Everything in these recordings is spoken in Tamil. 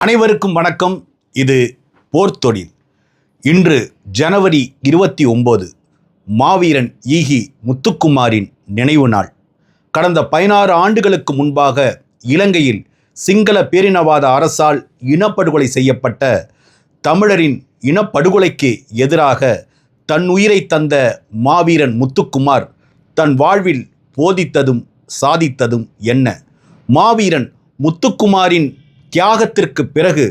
அனைவருக்கும் வணக்கம். இது போர்த்தொழில் இன்று ஜனவரி இருபத்தி ஒம்பது மாவீரன் ஈகி முத்துக்குமாரின் நினைவு நாள். கடந்த பதினாறு ஆண்டுகளுக்கு முன்பாக இலங்கையில் சிங்கள பேரினவாத அரசால் இனப்படுகொலை செய்யப்பட்ட தமிழரின் இனப்படுகொலைக்கு எதிராக தன் உயிரை தந்த மாவீரன் முத்துக்குமார் தன் வாழ்வில் போதித்ததும் சாதித்ததும் என்ன? மாவீரன் முத்துக்குமாரின் தியாகத்திற்கு பிறகு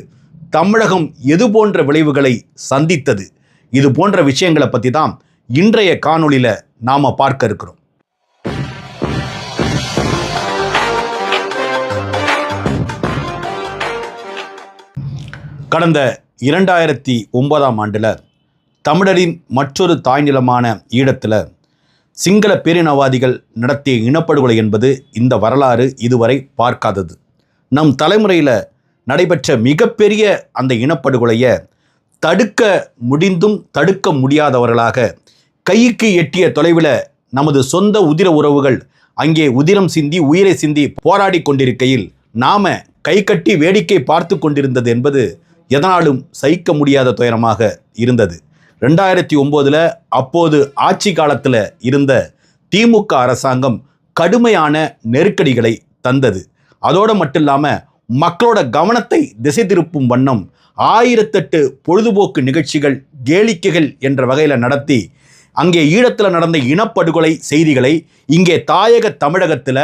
தமிழகம் எது போன்ற விளைவுகளை சந்தித்தது? இது போன்ற விஷயங்களை பற்றி தான் இன்றைய காணொளியில் நாம் பார்க்க இருக்கிறோம். கடந்த இரண்டாயிரத்தி ஒன்பதாம் ஆண்டில் தமிழரின் மற்றொரு தாய்நிலமான ஈழத்தில் சிங்கள பேரினவாதிகள் நடத்திய இனப்படுகொலை என்பது இந்த வரலாறு இதுவரை பார்க்காதது. நம் தலைமுறையில் நடைபெற்ற மிகப்பெரிய அந்த இனப்படுகொலையை தடுக்க முடிந்தும் தடுக்க முடியாதவர்களாக கைக்கு எட்டிய தொலைவில் நமது சொந்த உதிர உறவுகள் அங்கே உதிரம் சிந்தி உயிரை சிந்தி போராடி கொண்டிருக்கையில் நாம் கை கட்டி வேடிக்கை பார்த்து கொண்டிருந்தது என்பது எதனாலும் சகிக்க முடியாத துயரமாக இருந்தது. ரெண்டாயிரத்தி ஒம்போதில் அப்போது ஆட்சி காலத்தில் இருந்த திமுக அரசாங்கம் கடுமையான நெருக்கடிகளை தந்தது. அதோடு மட்டும் இல்லாமல் மக்களோட கவனத்தை திசை திருப்பும் வண்ணம் ஆயிரத்தெட்டு பொழுதுபோக்கு நிகழ்ச்சிகள் கேளிக்கைகள் என்ற வகையில் நடத்தி அங்கே ஈழத்தில் நடந்த இனப்படுகொலை செய்திகளை இங்கே தாயக தமிழகத்தில்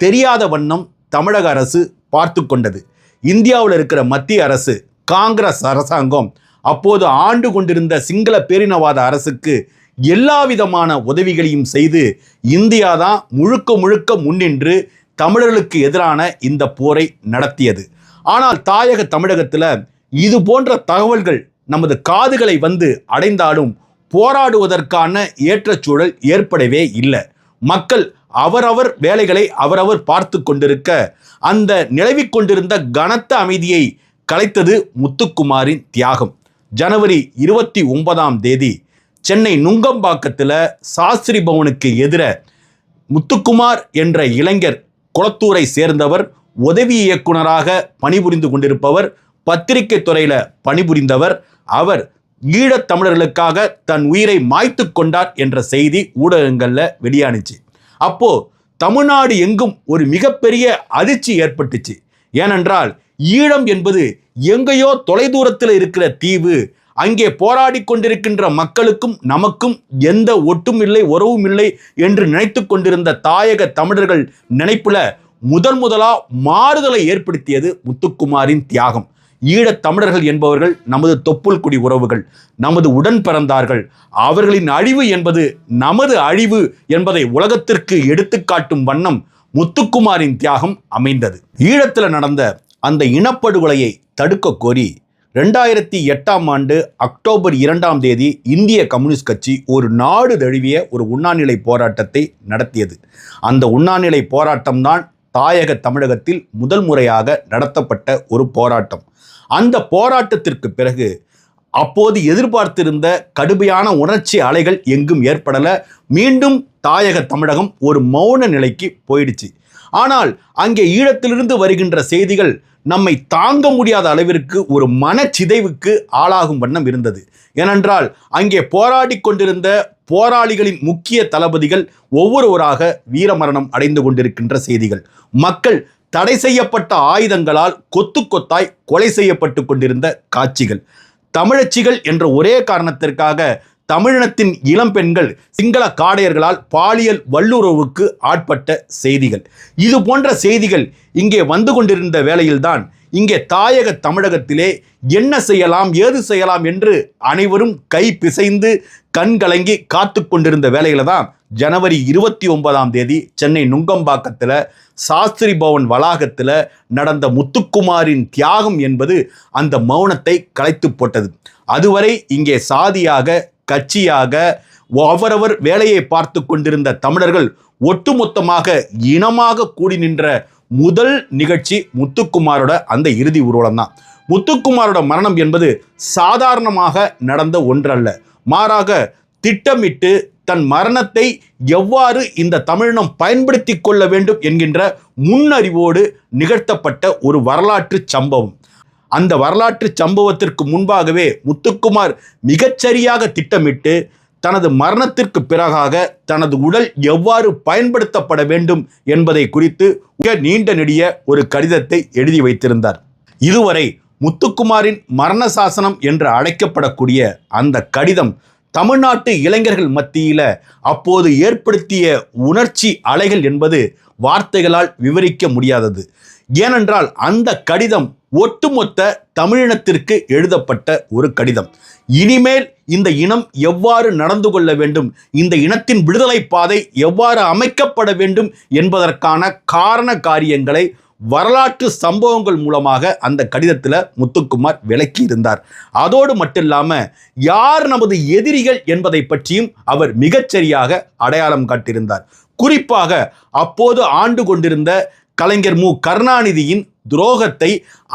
தெரியாத வண்ணம் தமிழக அரசு பார்த்து கொண்டது. இந்தியாவில் இருக்கிற மத்திய அரசு காங்கிரஸ் அரசாங்கம் அப்போது ஆண்டு கொண்டிருந்த சிங்கள பேரினவாத அரசுக்கு எல்லா விதமான உதவிகளையும் செய்து இந்தியா தான் முழுக்க முழுக்க முன்னின்று தமிழர்களுக்கு எதிரான இந்த போரை நடத்தியது. ஆனால் தாயக தமிழகத்தில் இது போன்ற தகவல்கள் நமது காதுகளை வந்து அடைந்தாலும் போராடுவதற்கான ஏற்றச்சூழல் ஏற்படவே இல்லை. மக்கள் அவரவர் வேலைகளை அவரவர் பார்த்து கொண்டிருக்க அந்த நிலவிக் கொண்டிருந்த கனத்த அமைதியை கலைத்தது முத்துக்குமாரின் தியாகம். ஜனவரி இருபத்தி ஒன்பதாம் தேதி சென்னை நுங்கம்பாக்கத்தில் சாஸ்திரி பவனுக்கு எதிர முத்துக்குமார் என்ற இளைஞர் குளத்தூரை சேர்ந்தவர் உதவி இயக்குனராக பணிபுரிந்து கொண்டிருப்பவர் பத்திரிகை துறையில் பணிபுரிந்தவர் அவர் ஈழத் தமிழர்களுக்காக தன் உயிரை மாய்த்து கொண்டார் என்ற செய்தி ஊடகங்களில் வெளியானுச்சு. அப்போ தமிழ்நாடு எங்கும் ஒரு மிகப்பெரிய அதிர்ச்சி ஏற்பட்டுச்சு. ஏனென்றால் ஈழம் என்பது எங்கேயோ தொலைதூரத்தில் இருக்கிற தீவு அங்கே போராடி கொண்டிருக்கின்ற மக்களுக்கும் நமக்கும் எந்த ஒட்டும் இல்லை உறவும் இல்லை என்று நினைத்து கொண்டிருந்த தாயக தமிழர்கள் நினைப்புல முதல் முதலா மாறுதலை ஏற்படுத்தியது முத்துக்குமாரின் தியாகம். ஈழத் தமிழர்கள் என்பவர்கள் நமது தொப்புள் குடி உறவுகள் நமது உடன் பிறந்தார்கள். அவர்களின் அழிவு என்பது நமது அழிவு என்பதை உலகத்திற்கு எடுத்துக்காட்டும் வண்ணம் முத்துக்குமாரின் தியாகம் அமைந்தது. ஈழத்தில் நடந்த அந்த இனப்படுகொலையை தடுக்க கோரி ரெண்டாயிரத்தி எட்டாம் ஆண்டு அக்டோபர் இரண்டாம் தேதி இந்திய கம்யூனிஸ்ட் கட்சி ஒரு நாடு தழுவிய ஒரு உண்ணாநிலை போராட்டத்தை நடத்தியது. அந்த உண்ணாநிலை போராட்டம்தான் தாயக தமிழகத்தில் முதல் முறையாக நடத்தப்பட்ட ஒரு போராட்டம். அந்த போராட்டத்திற்கு பிறகு அப்போது எதிர்பார்த்திருந்த கடுமையான உணர்ச்சி அலைகள் எங்கும் ஏற்படலை. மீண்டும் தாயக தமிழகம் ஒரு மௌன நிலைக்கு போயிடுச்சு. ஆனால் அங்கே ஈழத்திலிருந்து வருகின்ற செய்திகள் நம்மை தாங்க முடியாத அளவிற்கு ஒரு மனச்சிதைவுக்கு ஆளாகும் வண்ணம் இருந்தது. ஏனென்றால் அங்கே போராடி கொண்டிருந்த போராளிகளின் முக்கிய தளபதிகள் ஒவ்வொருவராக வீரமரணம் அடைந்து கொண்டிருக்கின்ற செய்திகள். மக்கள் தடை செய்யப்பட்ட ஆயுதங்களால் கொத்து கொத்தாய் கொலை செய்யப்பட்டு கொண்டிருந்த காட்சிகள். தமிழச்சிகள் என்ற ஒரே காரணத்திற்காக தமிழினத்தின் இளம் பெண்கள் சிங்கள காடையர்களால் பாலியல் வல்லுறவுக்கு ஆட்பட்ட செய்திகள். இது போன்ற செய்திகள் இங்கே வந்து கொண்டிருந்த வேளையில்தான் இங்கே தாயக தமிழகத்திலே என்ன செய்யலாம் ஏது செய்யலாம் என்று அனைவரும் கை பிசைந்து கண்கலங்கி காத்து கொண்டிருந்த வேலையில தான் ஜனவரி இருபத்தி ஒன்பதாம் தேதி சென்னை நுங்கம்பாக்கத்தில் சாஸ்திரி பவன் வளாகத்தில் நடந்த முத்துக்குமாரின் தியாகம் என்பது அந்த மௌனத்தை கலைத்து போட்டது. அதுவரை இங்கே சாதியாக கட்சியாக அவரவர் வேலையை பார்த்து கொண்டிருந்த தமிழர்கள் ஒட்டுமொத்தமாக இனமாக கூடி நின்ற முதல் நிகழ்ச்சி முத்துக்குமாரோட அந்த இறுதி ஊர்வலம் தான் முத்துக்குமாரோட மரணம் என்பது சாதாரணமாக நடந்த ஒன்றல்ல. மாறாக திட்டமிட்டு தன் மரணத்தை எவ்வாறு இந்த தமிழினம் பயன்படுத்தி கொள்ள வேண்டும் என்கின்ற முன்னறிவோடு நிகழ்த்தப்பட்ட ஒரு வரலாற்று சம்பவம். அந்த வரலாற்று சம்பவத்திற்கு முன்பாகவே முத்துக்குமார் மிகச்சரியாக திட்டமிட்டு தனது மரணத்திற்கு பிறகாக தனது உடல் எவ்வாறு பயன்படுத்தப்பட வேண்டும் என்பதை குறித்து மிக நீண்ட நெடிய ஒரு கடிதத்தை எழுதி வைத்திருந்தார். இதுவரை முத்துக்குமாரின் மரண சாசனம் என்று அழைக்கப்படக்கூடிய அந்த கடிதம் தமிழ்நாட்டு இளைஞர்கள் மத்தியில் அப்போது ஏற்படுத்திய உணர்ச்சி அலைகள் என்பது வார்த்தைகளால் விவரிக்க முடியாதது. ஏனென்றால் அந்த கடிதம் ஒட்டுமொத்த தமிழினத்திற்கு எழுதப்பட்ட ஒரு கடிதம். இனிமேல் இந்த இனம் எவ்வாறு நடந்து கொள்ள வேண்டும்? இந்த இனத்தின் விடுதலை பாதை எவ்வாறு அமைக்கப்பட வேண்டும் என்பதற்கான காரண காரியங்களை வரலாற்று சம்பவங்கள் மூலமாக அந்த கடிதத்தில் முத்துக்குமார் விளக்கி இருந்தார் அதோடு மட்டும் இல்லாமல் யார் நமது எதிரிகள் என்பதை பற்றியும் அவர் மிகச்சரியாக அடையாளம் காட்டியிருந்தார். குறிப்பாக அப்போது ஆண்டு கொண்டிருந்த கலைஞர் மு. கருணாநிதியின் துரோகத்தை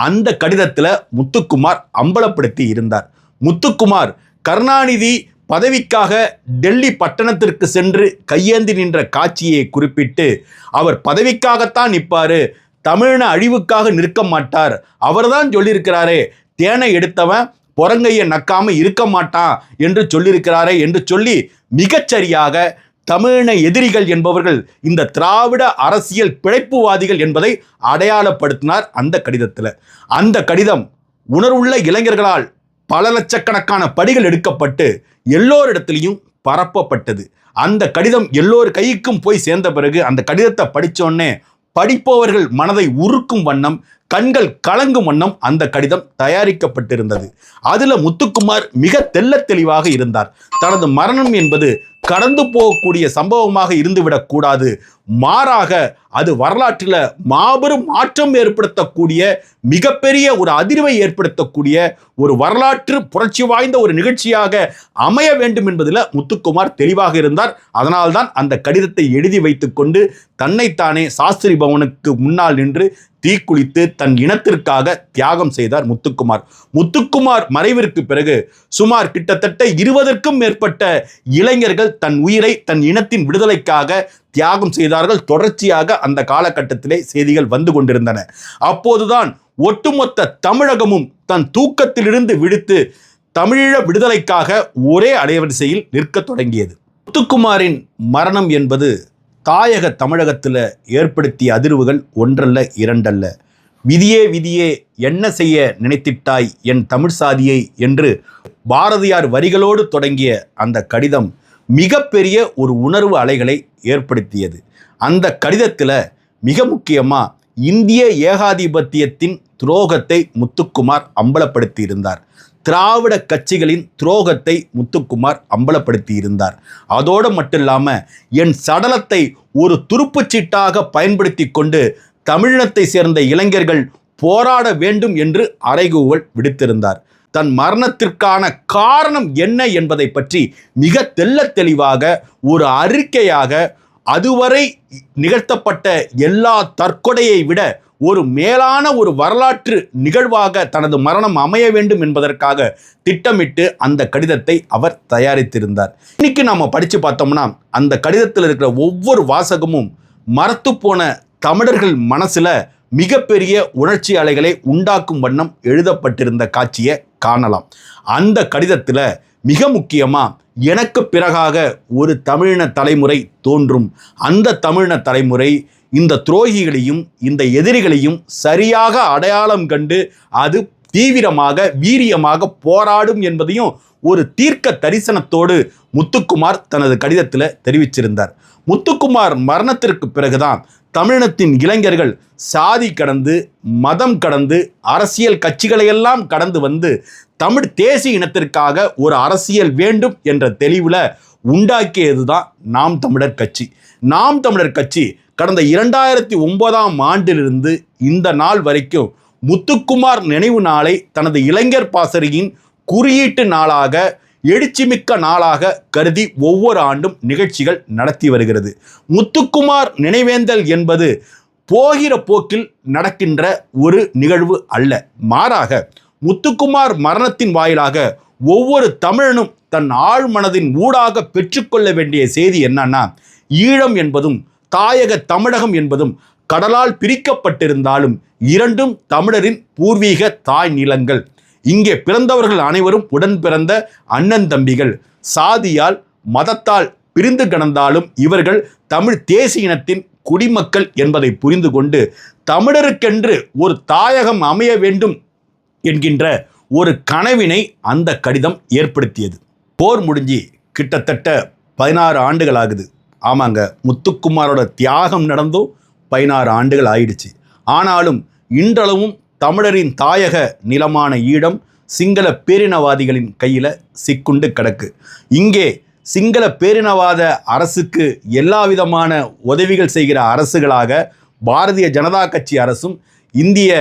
அந்த கடிதத்தில் முத்துக்குமார் அம்பலப்படுத்தி இருந்தார். முத்துக்குமார் கருணாநிதி பதவிக்காக டெல்லி பட்டணத்திற்கு சென்று கையேந்தி நின்ற காட்சியை குறிப்பிட்டு அவர் பதவிக்காகத்தான் நிற்பாரு தமிழின அழிவுக்காக நிற்க மாட்டார் அவர்தான் சொல்லியிருக்கிறாரே தேனை எடுத்தவன் புறங்கையை நக்காமல் இருக்க மாட்டான் என்று சொல்லியிருக்கிறாரே என்று சொல்லி மிகச்சரியாக தமிழின எதிரிகள் என்பவர்கள் இந்த திராவிட அரசியல் பிழைப்புவாதிகள் என்பதை அடையாளப்படுத்தினார் அந்த கடிதத்தில். அந்த கடிதம் உணர்வுள்ள இளைஞர்களால் பல லட்சக்கணக்கான படிகள் எடுக்கப்பட்டு எல்லோரிடத்திலையும் பரப்பப்பட்டது. அந்த கடிதம் எல்லோர் கைக்கும் போய் சேர்ந்த பிறகு அந்த கடிதத்தை படித்தோடனே படிப்பவர்கள் மனதை உருக்கும் வண்ணம் கண்கள் கலங்கும் வண்ணம் அந்த கடிதம் தயாரிக்கப்பட்டிருந்தது. அதில் முத்துக்குமார் மிக தெல்ல தெளிவாக இருந்தார். தனது மரணம் என்பது கடந்து போகக்கூடிய சம்பவமாக இருந்துவிடக்கூடாது மாறாக அது வரலாற்றில் மாபெரும் மாற்றம் ஏற்படுத்தக்கூடிய மிகப்பெரிய ஒரு அதிர்வை ஏற்படுத்தக்கூடிய ஒரு வரலாற்று புரட்சி வாய்ந்த ஒரு நிகழ்ச்சியாக அமைய வேண்டும் என்பதில் முத்துக்குமார் தெளிவாக இருந்தார். அதனால்தான் அந்த கடிதத்தை எழுதி வைத்துக்கொண்டு தன்னைத்தானே சாஸ்திரி பவனுக்கு முன்னால் நின்று தீக்குளித்து தன் இனத்திற்காக தியாகம் செய்தார் முத்துக்குமார். முத்துக்குமார் மறைவிற்கு பிறகு சுமார் கிட்டத்தட்ட இருபதற்கும் மேற்பட்ட இளைஞர்கள் தன் உயிரை தன் இனத்தின் விடுதலைக்காக தியாகம் செய்தார்கள். தொடர்ச்சியாக அந்த காலகட்டத்திலே செய்திகள் வந்து கொண்டிருந்தன. அப்போதுதான் ஒட்டுமொத்த தமிழகமும் தன் தூக்கத்திலிருந்து விடுத்து தமிழீழ விடுதலைக்காக ஒரே அலைவரிசையில் நிற்கத் தொடங்கியது. முத்துக்குமாரின் மரணம் என்பது தாயக தமிழகத்தில் ஏற்படுத்திய அதிர்வுகள் ஒன்றல்ல இரண்டல்ல. விதியே விதியே என்ன செய்ய நினைத்திட்டாய் என் தமிழ் சாதியை என்று பாரதியார் வரிகளோடு தொடங்கிய அந்த கடிதம் மிகப்பெரிய ஒரு உணர்வு அலைகளை ஏற்படுத்தியது. அந்த கடிதத்தில் மிக முக்கியமாக இந்திய ஏகாதிபத்தியத்தின் துரோகத்தை முத்துக்குமார் அம்பலப்படுத்தியிருந்தார். திராவிட கட்சிகளின் துரோகத்தை முத்துக்குமார் அம்பலப்படுத்தி இருந்தார் அதோடு மட்டும் இல்லாமல் என் சடலத்தை ஒரு துருப்புச் சீட்டாக பயன்படுத்தி கொண்டு தமிழினத்தை சேர்ந்த இளைஞர்கள் போராட வேண்டும் என்று அறைகூவல் விடுத்திருந்தார். தன் மரணத்திற்கான காரணம் என்ன என்பதை பற்றி மிக தெல்ல தெளிவாக ஒரு அறிக்கையாக அதுவரை நிகழ்த்தப்பட்ட எல்லா தற்கொலையை விட ஒரு மேலான ஒரு வரலாற்று நிகழ்வாக தனது மரணம் அமைய வேண்டும் என்பதற்காக திட்டமிட்டு அந்த கடிதத்தை அவர் தயாரித்திருந்தார். இன்னைக்கு நாம் படித்து பார்த்தோம்னா அந்த கடிதத்தில் இருக்கிற ஒவ்வொரு வாசகமும் மரத்து போன தமிழர்கள் மனசில் மிகப்பெரிய உணர்ச்சி அலைகளை உண்டாக்கும் வண்ணம் எழுதப்பட்டிருந்த காட்சியை காணலாம். அந்த கடிதத்தில் மிக முக்கியமாக எனக்கு பிறகாக ஒரு தமிழின தலைமுறை தோன்றும். அந்த தமிழின தலைமுறை இந்த துரோகிகளையும் இந்த எதிரிகளையும் சரியாக அடையாளம் கண்டு அது தீவிரமாக வீரியமாக போராடும் என்பதையும் ஒரு தீர்க்க தரிசனத்தோடு முத்துக்குமார் தனது கடிதத்தில் தெரிவிச்சிருந்தார். முத்துக்குமார் மரணத்திற்கு பிறகுதான் தமிழினத்தின் இளைஞர்கள் சாதி கடந்து மதம் கடந்து அரசியல் கட்சிகளையெல்லாம் கடந்து வந்து தமிழ் தேசிய இனத்திற்காக ஒரு அரசியல் வேண்டும் என்ற தெளிவில் உண்டாக்கியது தான் நாம் தமிழர் கட்சி. நாம் தமிழர் கட்சி கடந்த இரண்டாயிரத்தி ஒன்பதாம் ஆண்டிலிருந்து இந்த நாள் வரைக்கும் முத்துக்குமார் நினைவு நாளை தனது இளைஞர் பாசறையின் குறியீட்டு நாளாக எழுச்சிமிக்க நாளாக கருதி ஒவ்வொரு ஆண்டும் நிகழ்ச்சிகள் நடத்தி வருகிறது. முத்துக்குமார் நினைவேந்தல் என்பது போகிற போக்கில் நடக்கின்ற ஒரு நிகழ்வு அல்ல. மாறாக முத்துக்குமார் மரணத்தின் வாயிலாக ஒவ்வொரு தமிழனும் தன் ஆழ்மனதின் ஊடாக பெற்றுக்கொள்ள வேண்டிய செய்தி என்னன்னா ஈழம் என்பதும் தாயக தமிழகம் என்பதும் கடலால் பிரிக்கப்பட்டிருந்தாலும் இரண்டும் தமிழரின் பூர்வீக தாய் நிலங்கள். இங்கே பிறந்தவர்கள் அனைவரும் உடன் பிறந்த அண்ணன் தம்பிகள். சாதியால் மதத்தால் பிரிந்து கிடந்தாலும் இவர்கள் தமிழ் தேசிய இனத்தின் குடிமக்கள் என்பதை புரிந்து கொண்டு தமிழருக்கென்று ஒரு தாயகம் அமைய வேண்டும் என்கின்ற ஒரு கனவினை அந்த கடிதம் ஏற்படுத்தியது. போர் முடிஞ்சு கிட்டத்தட்ட பதினாறு ஆண்டுகள் ஆகுது. ஆமாங்க முத்துக்குமாரோட தியாகம் நடந்தும் பதினாறு ஆண்டுகள் ஆயிடுச்சு. ஆனாலும் இன்றளவும் தமிழரின் தாயக நிலமான ஈழம் சிங்கள பேரினவாதிகளின் கையில் சிக்குண்டு கிடக்கு. இங்கே சிங்கள பேரினவாத அரசுக்கு எல்லா விதமான உதவிகள் செய்கிற அரசுகளாக பாரதிய ஜனதா கட்சி அரசும் இந்திய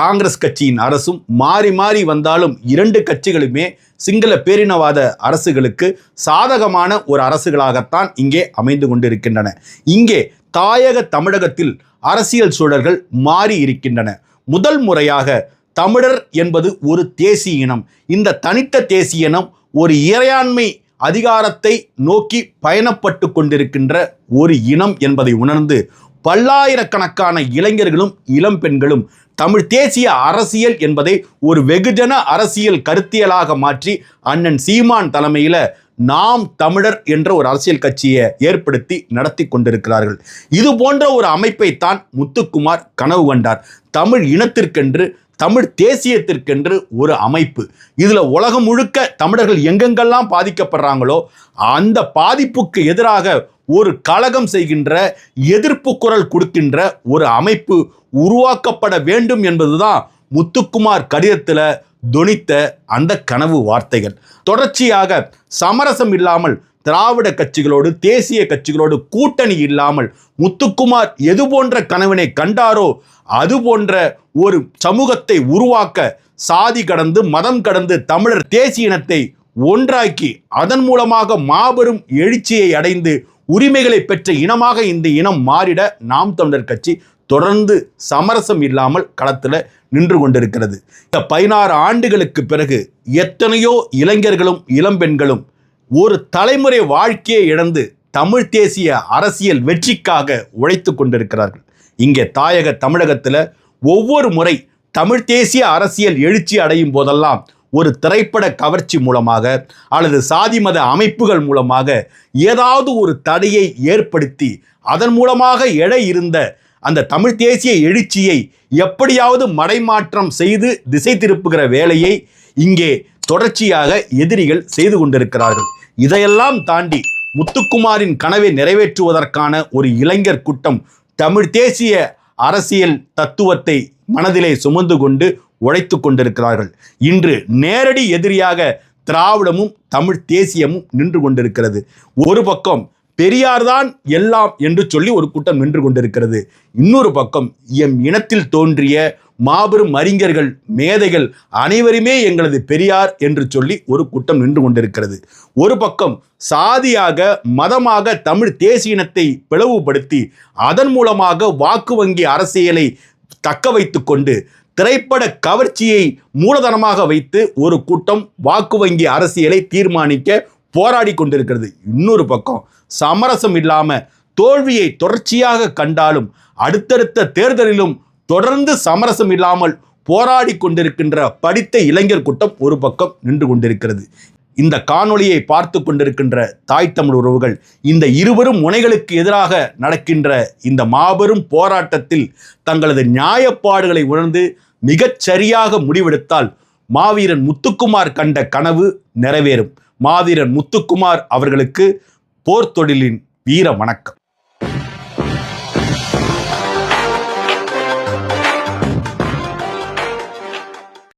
காங்கிரஸ் கட்சியின் அரசும் மாறி மாறி வந்தாலும் இரண்டு கட்சிகளுமே சிங்கள பேரினவாத அரசுகளுக்கு சாதகமான ஒரு அரசுகளாகத்தான் இங்கே அமைந்து கொண்டிருக்கின்றன. இங்கே தாயக தமிழகத்தில் அரசியல் சூழல்கள் மாறி இருக்கின்றன. முதல் முறையாக தமிழர் என்பது ஒரு தேசிய இனம். இந்த தனித்த தேசிய இனம் ஒரு இறையாண்மை அதிகாரத்தை நோக்கி பயணப்பட்டு கொண்டிருக்கின்ற ஒரு இனம் என்பதை உணர்ந்து பல்லாயிரக்கணக்கான இளைஞர்களும் இளம் பெண்களும் தமிழ் தேசிய அரசியல் என்பதை ஒரு வெகுஜன அரசியல் கருத்தியலாக மாற்றி அண்ணன் சீமான் தலைமையில் நாம் தமிழர் என்ற ஒரு அரசியல் கட்சியை ஏற்படுத்தி நடத்தி கொண்டிருக்கிறார்கள். இது போன்ற ஒரு அமைப்பை தான் முத்துக்குமார் கனவு கண்டார். தமிழ் இனத்திற்கென்று தமிழ் தேசியத்திற்கென்று ஒரு அமைப்பு. இதில் உலகம் முழுக்க தமிழர்கள் எங்கெங்கெல்லாம் பாதிக்கப்படுறாங்களோ அந்த பாதிப்புக்கு எதிராக ஒரு கழகம் செய்கின்ற எதிர்ப்பு குரல் கொடுக்கின்ற ஒரு அமைப்பு உருவாக்கப்பட வேண்டும் என்பதுதான் முத்துக்குமார் கடிதத்தில் தொனித்த அந்த கனவு வார்த்தைகள். தொடர்ச்சியாக சமரசம் இல்லாமல் திராவிட கட்சிகளோடு தேசிய கட்சிகளோடு கூட்டணி இல்லாமல் முத்துக்குமார் எது போன்ற கனவினை கண்டாரோ அது போன்ற ஒரு சமூகத்தை உருவாக்க சாதி கடந்து மதம் கடந்து தமிழர் தேசிய இனத்தை ஒன்றாக்கி அதன் மூலமாக மாபெரும் எழுச்சியை அடைந்து உரிமைகளை பெற்ற இனமாக இந்த இனம் மாறிட நாம் தமிழர் கட்சி தொடர்ந்து சமரசம் இல்லாமல் களத்தில் நின்று கொண்டிருக்கிறது. இந்த பதினாறு ஆண்டுகளுக்கு பிறகு எத்தனையோ இளைஞர்களும் இளம்பெண்களும் ஒரு தலைமுறை வாழ்க்கையை இழந்து தமிழ் தேசிய அரசியல் வெற்றிக்காக உழைத்து கொண்டிருக்கிறார்கள். இங்கே தாயக தமிழகத்தில் ஒவ்வொரு முறை தமிழ் தேசிய அரசியல் எழுச்சி அடையும் போதெல்லாம் ஒரு திரைப்பட கவர்ச்சி மூலமாக அல்லது சாதி மத அமைப்புகள் மூலமாக ஏதாவது ஒரு தடையை ஏற்படுத்தி அதன் மூலமாக எழ இருந்த அந்த தமிழ் தேசிய எழுச்சியை எப்படியாவது மடைமாற்றம் செய்து திசை திருப்புகிற வேலையை இங்கே தொடர்ச்சியாக எதிரிகள் செய்து கொண்டிருக்கிறார்கள். இதையெல்லாம் தாண்டி முத்துக்குமாரின் கனவை நிறைவேற்றுவதற்கான ஒரு இளைஞர் கூட்டம் தமிழ் தேசிய அரசியல் தத்துவத்தை மனதிலே சுமந்து கொண்டு உழைத்து கொண்டிருக்கிறார்கள். இன்று நேரடி எதிரியாக திராவிடமும் தமிழ் தேசியமும் நின்று கொண்டிருக்கிறது. ஒரு பக்கம் பெரியார் தான் எல்லாம் என்று சொல்லி ஒரு கூட்டம் நின்று கொண்டிருக்கிறது. இன்னொரு பக்கம் எம் இனத்தில் தோன்றிய மாபெரும் அறிஞர்கள் மேதைகள் அனைவருமே எங்களது பெரியார் என்று சொல்லி ஒரு கூட்டம் நின்று கொண்டிருக்கிறது. ஒரு பக்கம் சாதியாக மதமாக தமிழ் தேசிய இனத்தை பிளவுபடுத்தி அதன் மூலமாக வாக்கு வங்கி அரசியலை தக்க வைத்து கொண்டு திரைப்பட கவர்ச்சியை மூலதனமாக வைத்து ஒரு கூட்டம் வாக்கு வங்கி அரசியலை தீர்மானிக்க போராடி கொண்டிருக்கிறது. இன்னொரு பக்கம் சமரசம் இல்லாமல் தோல்வியை தொடர்ச்சியாக கண்டாலும் அடுத்தடுத்த தேர்தலிலும் தொடர்ந்து சமரசம் இல்லாமல் போராடி கொண்டிருக்கின்ற படித்த இளைஞர் கூட்டம் ஒரு பக்கம் நின்று கொண்டிருக்கிறது. இந்த காணொளியை பார்த்து கொண்டிருக்கின்ற தாய் தமிழ் உறவுகள் இந்த இருவரும் முனைகளுக்கு எதிராக நடக்கின்ற இந்த மாபெரும் போராட்டத்தில் தங்களது நியாயப்பாடுகளை உணர்ந்து மிகச் சரியாக முடிவெடுத்தால் மாவீரன் முத்துக்குமார் கண்ட கனவு நிறைவேறும். மாதிரன் முத்துக்குமார் அவர்களுக்கு போர்த்தொழிலின் வீர வணக்கம்.